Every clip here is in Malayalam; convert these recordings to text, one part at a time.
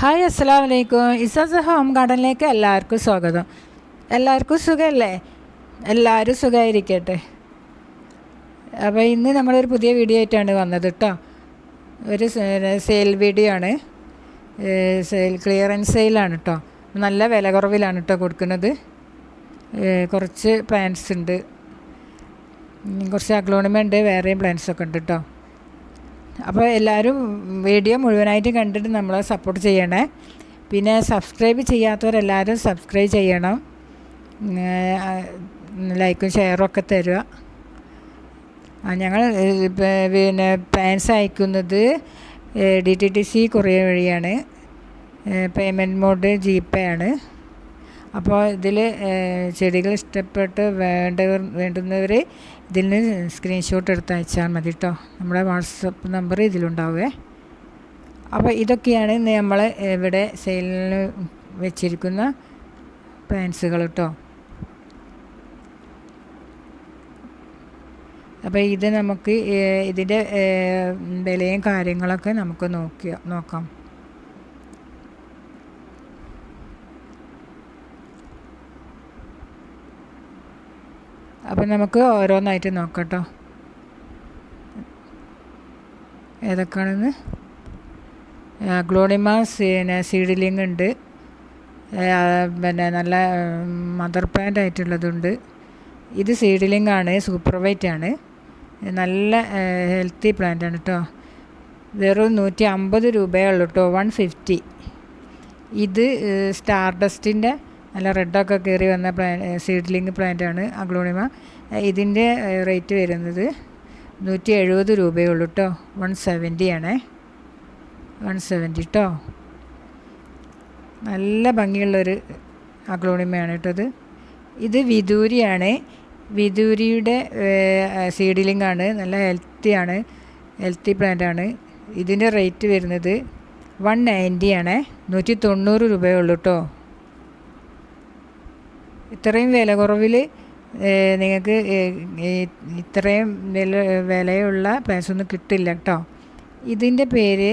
ഹായ് അസ്സാം വലൈക്കും ഇസാസ് ഹോം ഗാർഡനിലേക്ക് എല്ലാവർക്കും സ്വാഗതം. എല്ലാവർക്കും സുഖമല്ലേ എല്ലാവരും സുഖമായിരിക്കട്ടെ അപ്പോൾ ഇന്ന് നമ്മളൊരു പുതിയ വീഡിയോ ആയിട്ടാണ് വന്നത് കേട്ടോ ഒരു സെയിൽ വീഡിയോ ആണ്. സെയിൽ ക്ലിയറൻസ് സെയിലാണ് കേട്ടോ നല്ല വില കുറവിലാണ് കേട്ടോ കൊടുക്കുന്നത് കുറച്ച് പ്ലാന്റ്സ് ഉണ്ട്. കുറച്ച് അഗ്ലോണിമ ഉണ്ട് വേറെയും പ്ലാൻസൊക്കെ ഉണ്ട് കേട്ടോ അപ്പോൾ എല്ലാവരും വീഡിയോ മുഴുവനായിട്ട് കണ്ടിട്ട് നമ്മളെ സപ്പോർട്ട് ചെയ്യണേ. പിന്നെ സബ്സ്ക്രൈബ് ചെയ്യാത്തവരെല്ലാവരും സബ്സ്ക്രൈബ് ചെയ്യണം. ലൈക്കും ഷെയറും ഒക്കെ തരിക. ഞങ്ങൾ പിന്നെ പ്ലാൻസ് അയക്കുന്നത് D T D C courier വഴിയാണ്. പേയ്മെന്റ് മോഡ് ജി പേ ആണ്. അപ്പോൾ ഇതിൽ ചെടികൾ ഇഷ്ടപ്പെട്ട് വേണ്ടവർ വേണ്ടുന്നവർ ഇതിൽ നിന്ന് സ്ക്രീൻഷോട്ട് എടുത്ത് അയച്ചാൽ മതി കേട്ടോ നമ്മുടെ വാട്സപ്പ് നമ്പർ ഇതിലുണ്ടാവുമേ അപ്പോൾ ഇതൊക്കെയാണ് ഇന്ന് നമ്മൾ ഇവിടെ സെയിലിന് വെച്ചിരിക്കുന്ന പാൻസുകൾ കേട്ടോ അപ്പോൾ ഇത് നമുക്ക് ഇതിന്റെ വിലയും കാര്യങ്ങളൊക്കെ നമുക്ക് നോക്കിയ നോക്കാം. അപ്പം നമുക്ക് ഓരോന്നായിട്ട് നോക്കട്ടോ. ഏതൊക്കെയാണെന്ന്? ഗ്ലോണിമാസ് പിന്നെ സീഡിലിംഗ് ഉണ്ട്. പിന്നെ നല്ല മദർ പ്ലാന്റ് ആയിട്ടുള്ളതുണ്ട്. ഇത് സീഡിലിംഗ് ആണ് സൂപ്പർ വൈറ്റ് ആണ്. നല്ല ഹെൽത്തി പ്ലാന്റ് ആണ് കേട്ടോ വെറും നൂറ്റി അമ്പത് രൂപയേ ഉള്ളൂ കേട്ടോ വൺ ഫിഫ്റ്റി. ഇത് സ്റ്റാർ ഡസ്റ്റിന്റെ നല്ല റെഡൊക്കെ കയറി വന്ന പ്ലാ സീഡ്ലിംഗ് പ്ലാന്റാണ് അഗ്ലോണിമ. ഇതിന്റെ റേറ്റ് വരുന്നത് നൂറ്റി എഴുപത് രൂപയേ ഉള്ളൂ കേട്ടോ വൺ സെവന്റി ആണേ വൺ സെവന്റി കേട്ടോ നല്ല ഭംഗിയുള്ളൊരു അഗ്ലോണിമയാണ് കേട്ടോ ഇത്. വിദൂരിയാണ്. വിദൂരിയുടെ സീഡിലിംഗ് ആണ് നല്ല ഹെൽത്തിയാണ്. ഹെൽത്തി പ്ലാന്റാണ്. ഇതിന്റെ റേറ്റ് വരുന്നത് വൺ നയന്റി ആണേ നൂറ്റി തൊണ്ണൂറ് രൂപയേ ഉള്ളൂ കേട്ടോ ഇത്രയും വില കുറവിൽ നിങ്ങൾക്ക് ഇത്രയും വില വിലയുള്ള പ്ലാൻസ് ഒന്നും കിട്ടില്ല കേട്ടോ ഇതിന്റെ പേര്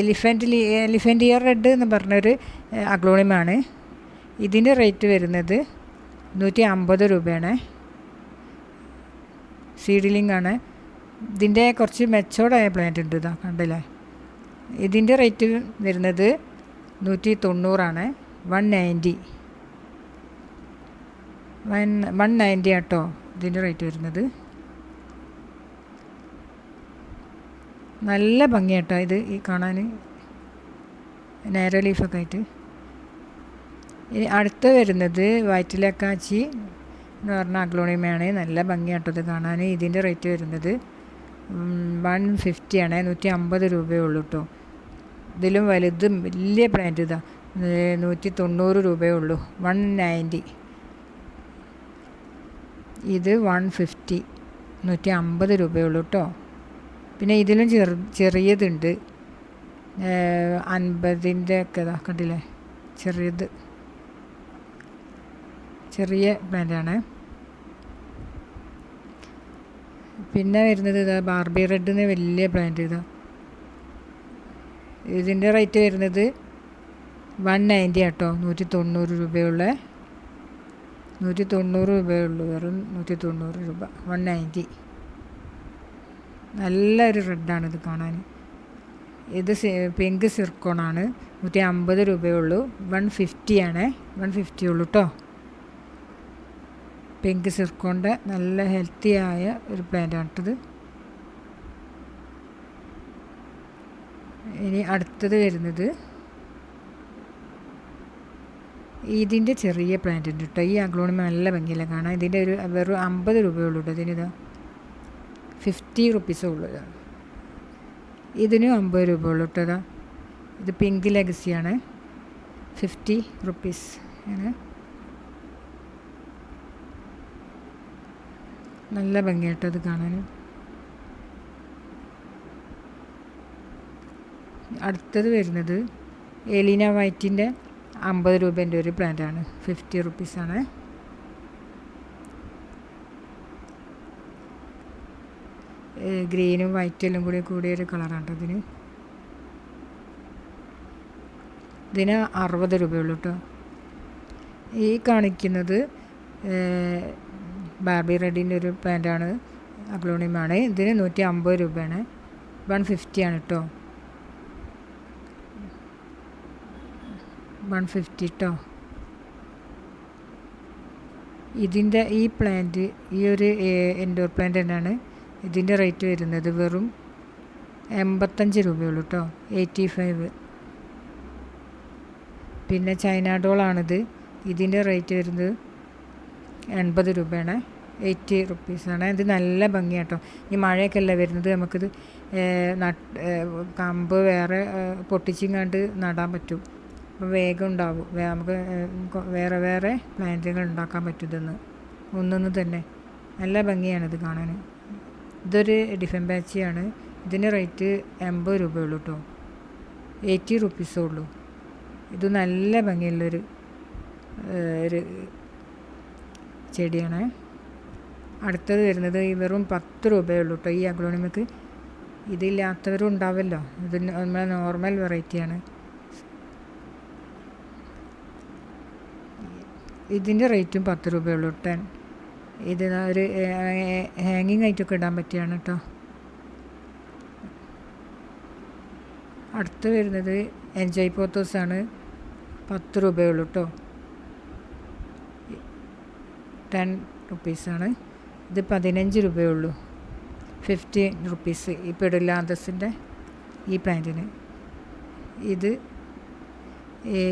എലിഫന്റ് എലിഫന്റ് ഇയർ റെഡ് എന്ന് പറഞ്ഞൊരു അഗ്ലോണിയമാണ് ഇതിന്റെ റേറ്റ് വരുന്നത് നൂറ്റി അമ്പത് രൂപയാണ്. സീഡിലിംഗ് ആണ്. ഇതിന്റെ കുറച്ച് മെച്ചോർഡായ പ്ലാന്റ് ഉണ്ട് ഇതാ കണ്ടില്ലേ? ഇതിന്റെ റേറ്റ് വരുന്നത് നൂറ്റി തൊണ്ണൂറാണ് one ninety one one ninety ആട്ടോ ഇതിന്റെ റേറ്റ് വരുന്നത്. നല്ല ഭംഗിയാട്ടോ ഇത് ഈ കാണാൻ. നാരോ ലീഫൊക്കെ ആയിട്ട്. ഇനി അടുത്ത വരുന്നത് വയറ്റിലക്കാച്ചി എന്ന് പറഞ്ഞ അഗ്ലോണിമയാണ്. നല്ല ഭംഗിയാട്ടോ ഇത് കാണാൻ. ഇതിന്റെ റേറ്റ് വരുന്നത് വൺ ഫിഫ്റ്റി ആണ്. നൂറ്റി അമ്പത് രൂപയേ ഉള്ളൂ കേട്ടോ ഇതിലും വലുതും വലിയ പ്ലാന്റ് ഇതാ. നൂറ്റി തൊണ്ണൂറ് രൂപയേ ഉള്ളൂ. One ninety. ഇത് വൺ ഫിഫ്റ്റി നൂറ്റി അമ്പത് രൂപയുള്ളൂ കേട്ടോ പിന്നെ ഇതിലും ചെറു ചെറിയതുണ്ട്. അൻപതിന്റെ ഒക്കെ ഇതാ കണ്ടില്ലേ? ചെറിയത്. ചെറിയ ബ്രാൻഡാണ്. പിന്നെ വരുന്നത് ഇതാ ബാർബി റെഡ് എന്ന് വലിയ ബ്രാൻഡ് ഇതാ. ഇതിന്റെ റേറ്റ് വരുന്നത് വൺ നയന്റി ആട്ടോ നൂറ്റി തൊണ്ണൂറ് രൂപയുള്ള. നൂറ്റി തൊണ്ണൂറ് രൂപയുള്ളൂ വെറും നൂറ്റി തൊണ്ണൂറ് രൂപ. വൺ നയന്റി നല്ലൊരു റെഡാണ് ഇത് കാണാൻ. ഇത് പിങ്ക് സിർക്കോണാണ്. നൂറ്റി അമ്പത് രൂപയുള്ളൂ. വൺ ഫിഫ്റ്റി ആണ്. വൺ ഫിഫ്റ്റി ഉള്ളൂ കേട്ടോ പിങ്ക് സിർക്കോണിന്റെ നല്ല ഹെൽത്തി ആയ ഒരു പ്ലാന്റാണ് കേട്ടത് ഇനി അടുത്തത് വരുന്നത് ഇതിന്റെ ചെറിയ പ്ലാന്റ് ഉണ്ട് കേട്ടോ ഈ അഗ്ലോണിമ നല്ല ഭംഗിയില്ല. കാണാം ഇതിന്റെ ഒരു വെറും അമ്പത് രൂപയുള്ളൂ കേട്ടോ ഇതിനിത് ഫിഫ്റ്റി റുപ്പീസേ ഉള്ളൂ ഇതിനും അമ്പത് രൂപ ഉള്ളൂ കേട്ടോ ഇതാ പിങ്ക് ലെഗസിയാണ് ഫിഫ്റ്റി റുപ്പീസ് ആണ്. നല്ല ഭംഗിയാട്ടോ അത് കാണാൻ അടുത്തത് വരുന്നത് എലീന വൈറ്റിന്റെ അമ്പത് രൂപേന്റെ ഒരു പ്ലാന്റാണ്. ഫിഫ്റ്റി റുപ്പീസാണ്. ഗ്രീനും വൈറ്റും എല്ലാം കൂടി കൂടിയൊരു കളറാണ് അതിന് ഇതിന്. അറുപത് രൂപയുള്ളൂ കേട്ടോ ഈ കാണിക്കുന്നത് ബാർബി റെഡിന്റെ ഒരു പാന്റാണ് അഗ്ലോണിയമാണ്. ഇതിന് നൂറ്റി അമ്പത് രൂപയാണ്. വൺ ഫിഫ്റ്റിയാണ് കേട്ടോ വൺ ഫിഫ്റ്റി കേട്ടോ ഇതിന്റെ ഈ പ്ലാന്റ് ഈ ഒരു എൻഡോർ പ്ലാന്റ് തന്നെയാണ് ഇതിന്റെ റേറ്റ് വരുന്നത് വെറും എൺപത്തഞ്ച് രൂപയുള്ളൂ കേട്ടോ എയ്റ്റി ഫൈവ് പിന്നെ ചൈന ഡോളാണിത് ഇതിന്റെ റേറ്റ് വരുന്നത് എൺപത് രൂപയാണ് എയ്റ്റി റുപ്പീസാണ് ഇത് നല്ല ഭംഗിയാട്ടോ ഈ മഴയൊക്കെ അല്ല വരുന്നത്? നമുക്കിത് നട്ട് കമ്പ് വേറെ പൊട്ടിച്ചിങ്ങാണ്ട് നടാൻ പറ്റും. അപ്പോൾ വേഗം ഉണ്ടാവും. നമുക്ക് വേറെ വേറെ പ്ലാന്റുകൾ ഉണ്ടാക്കാൻ പറ്റും ഒന്നൊന്ന് തന്നെ. നല്ല ഭംഗിയാണിത് കാണാൻ. ഇതൊരു ഡിഫൻ ബാച്ചിയാണ് ഇതിന് റേറ്റ് എൺപത് രൂപയുള്ളൂ കേട്ടോ എയ്റ്റി റുപ്പീസേ ഉള്ളൂ. ഇത് നല്ല ഭംഗിയുള്ളൊരു ഒരു ചെടിയാണ്. അടുത്തത് വരുന്നത് ഈ വെറും പത്ത് രൂപയേ ഉള്ളൂ കേട്ടോ ഈ അഗ്ലോണിമക്ക്. ഇതില്ലാത്തവരും ഉണ്ടാവല്ലോ. ഇത് നമ്മളെ നോർമൽ വെറൈറ്റിയാണ് ഇതിന്റെ റേറ്റും പത്ത് രൂപയുള്ളൂ ടെൻ ഇത് ഒരു ഹാങ്ങിങ് ആയിട്ടൊക്കെ ഇടാൻ പറ്റിയാണ് കേട്ടോ അടുത്ത് വരുന്നത് എൻജോയ് പോത്തോസാണ്. പത്ത് രൂപയുള്ളൂ കേട്ടോ ടെൻ റുപ്പീസാണ്. ഇത് പതിനഞ്ച് രൂപയുള്ളൂ ഫിഫ്റ്റി റുപ്പീസ് ഈ പെടില്ലാന്തസിന്റെ ഈ പാന്റിന് ഇത്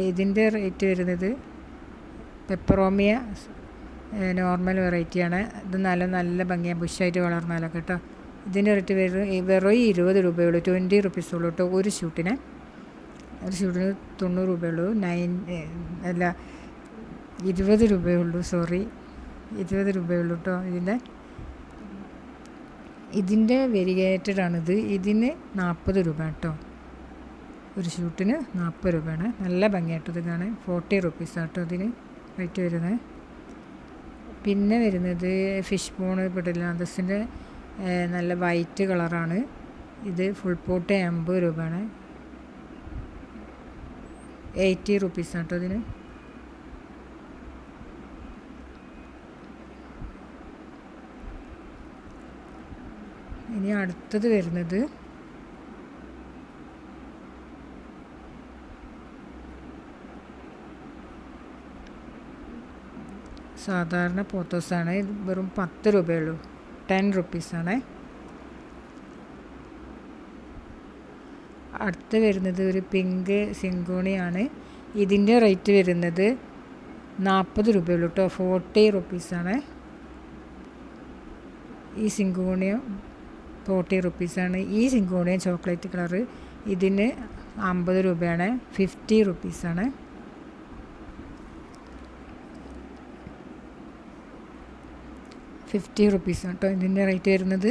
ഇതിന്റെ റേറ്റ് വരുന്നത് പെപ്പറോമിയ നോർമൽ വെറൈറ്റിയാണ് ഇത് നല്ല നല്ല ഭംഗിയാണ് ബുഷായിട്ട് വളർന്നാലൊക്കെ കേട്ടോ. ഇതിന്റെ റേറ്റ് വരുന്നത് വെറും ഇരുപത് രൂപയുള്ളൂ ട്വന്റി റുപ്പീസ് ഉള്ളൂ കേട്ടോ ഒരു ഷൂട്ടിന്. ഒരു ഷൂട്ടിന് തൊണ്ണൂറ് രൂപയുള്ളൂ നയൻ അല്ല ഇരുപത് രൂപയുള്ളൂ സോറി. ഇരുപത് രൂപയുള്ളൂ കേട്ടോ ഇതിന്റെ. ഇതിന്റെ വെരിഗേറ്റഡ് ആണിത് ഇതിന് നാൽപ്പത് രൂപ കേട്ടോ. ഒരു ഷൂട്ടിന് നാൽപ്പത് രൂപയാണ്. നല്ല ഭംഗിയായിട്ട് ഇത് കാണാൻ. ഫോർട്ടി റുപ്പീസ് കേട്ടോ ഇതിന്. റേറ്റ് വരുന്നത് പിന്നെ വരുന്നത് ഫിഷ് ബോൺ പെട്ടിലാന്തസിന്റെ നല്ല വൈറ്റ് കളറാണ്. ഇത് ഫുൾ പോട്ട് എൺപത് രൂപയാണ്. എയ്റ്റി റുപ്പീസ് കേട്ടോ ഇതിന്. ഇനി അടുത്തത് വരുന്നത് സാധാരണ പോത്തോസാണ്. ഇത് വെറും പത്ത് രൂപയുള്ളൂ. ടെൻ റുപ്പീസാണ്. അടുത്ത് വരുന്നത് ഒരു പിങ്ക് സിങ്കോണിയാണ്. ഇതിന്റെ റേറ്റ് വരുന്നത് നാൽപ്പത് രൂപയുള്ളൂ കേട്ടോ. ഫോർട്ടി റുപ്പീസാണ്. ഈ സിങ്കോണിയം ഫോർട്ടി റുപ്പീസാണ്. ഈ സിങ്കോണിയം ചോക്ലേറ്റ് കളറ് ഇതിന് അമ്പത് രൂപയാണ്. ഫിഫ്റ്റി റുപ്പീസാണ്. ഫിഫ്റ്റി റുപ്പീസ് കേട്ടോ ഇതിന്റെ റേറ്റ് വരുന്നത്.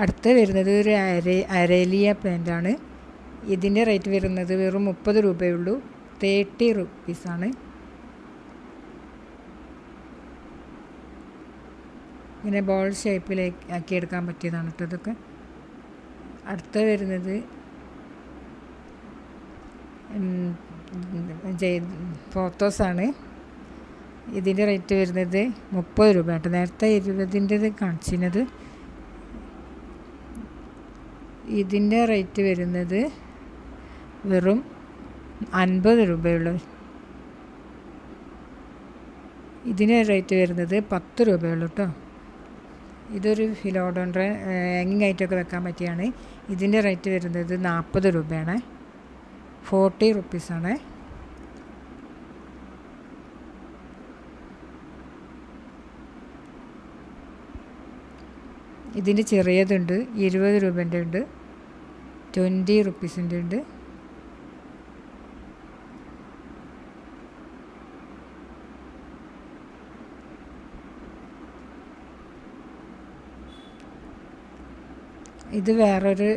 അടുത്ത് വരുന്നത് ഒരു അര അരേലിയ പ്ലാന്റാണ് ഇതിന്റെ റേറ്റ് വരുന്നത് വെറും മുപ്പത് രൂപയുള്ളൂ തേർട്ടി റുപ്പീസാണ് ഇങ്ങനെ ബോൾ ഷേപ്പിലേക്ക് ആക്കി എടുക്കാൻ പറ്റിയതാണ് കേട്ടോ ഇതൊക്കെ. അടുത്ത വരുന്നത് ഫോട്ടോസാണ് ഇതിന്റെ റേറ്റ് വരുന്നത് മുപ്പത് രൂപ കേട്ടോ. നേരത്തെ ഇരുപതിന്റെത് കാണിച്ചിരുന്നത് ഇതിന്റെ റേറ്റ് വരുന്നത് വെറും അൻപത് രൂപയുള്ളൂ. ഇതിന് റേറ്റ് വരുന്നത് പത്ത് രൂപയുള്ളൂ കേട്ടോ. ഇതൊരു ഫിലോഡോണ്ട്ര ഹാങ്ങിങ് ആയിട്ടൊക്കെ വെക്കാൻ പറ്റിയാണ്. ഇതിന്റെ റേറ്റ് വരുന്നത് നാൽപ്പത് രൂപയാണ്. ഫോർട്ടി റുപ്പീസാണ്. ഇതിന്റെ ചെറിയതുണ്ട് ഇരുപത് രൂപന്റെ ഉണ്ട് ട്വന്റി റുപ്പീസിന്റെ ഉണ്ട്. ഇത് വേറൊരു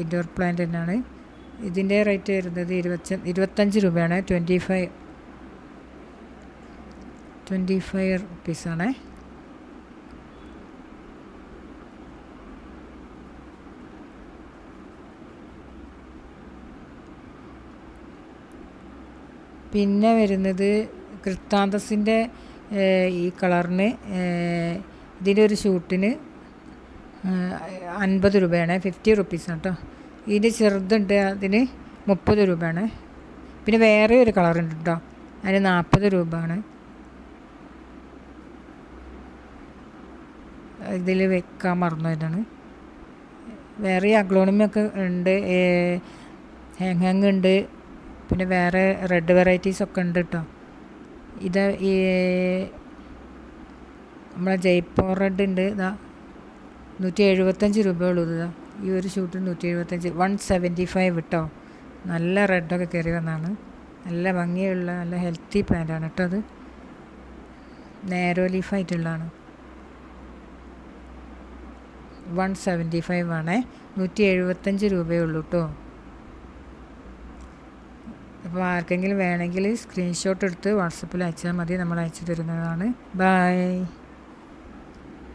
ഇൻഡോർ പ്ലാന്റ് തന്നെയാണ്. ഇതിന്റെ റേറ്റ് വരുന്നത് ഇരുപത്തി ഇരുപത്തഞ്ച് രൂപയാണ് ട്വന്റി ഫൈവ് ട്വന്റി ഫൈവ് റുപ്പീസാണേ. പിന്നെ വരുന്നത് കൃത്താന്തസിന്റെ ഈ കളറിന് ഇതിന്റെ ഒരു ഷൂട്ടിന് അൻപത് രൂപയാണ്. ഫിഫ്റ്റി റുപ്പീസാണ് കേട്ടോ ഇതിന്റെ ചെറുതുണ്ട് അതിന് മുപ്പത് രൂപയാണ്. പിന്നെ വേറെ ഒരു കളറുണ്ട് കേട്ടോ അതിന് നാൽപ്പത് രൂപയാണ്. ഇതിൽ വെക്കാൻ മറന്നതാണ് വേറെ അഗ്ലോണിമൊക്കെ ഉണ്ട് ഹാങ് ഹാങ് ഉണ്ട് പിന്നെ വേറെ റെഡ് വെറൈറ്റീസ് ഒക്കെ ഉണ്ട് കേട്ടോ ഇത് ഈ നമ്മളെ ജയ്പൂർ റെഡ് ഉണ്ട് ഇതാ. നൂറ്റി എഴുപത്തഞ്ച് രൂപയുള്ളൂ ഇതാ ഈ ഒരു ഷൂട്ട് നൂറ്റി എഴുപത്തഞ്ച് വൺ സെവന്റി ഫൈവ് കേട്ടോ നല്ല റെഡൊക്കെ കയറി വന്നതാണ് നല്ല ഭംഗിയുള്ള നല്ല ഹെൽത്തി പ്ലാന്റാണ് കേട്ടോ അത്. നേരോ ലീഫായിട്ടുള്ളതാണ് വൺ സെവന്റി ഫൈവ് ആണേ. നൂറ്റി എഴുപത്തഞ്ച് രൂപയേ ഉള്ളൂ കേട്ടോ അപ്പോൾ ആർക്കെങ്കിലും വേണമെങ്കിൽ സ്ക്രീൻഷോട്ട് എടുത്ത് വാട്സപ്പിൽ അയച്ചാൽ മതി. നമ്മൾ അയച്ചു തരുന്നതാണ്. ബായ്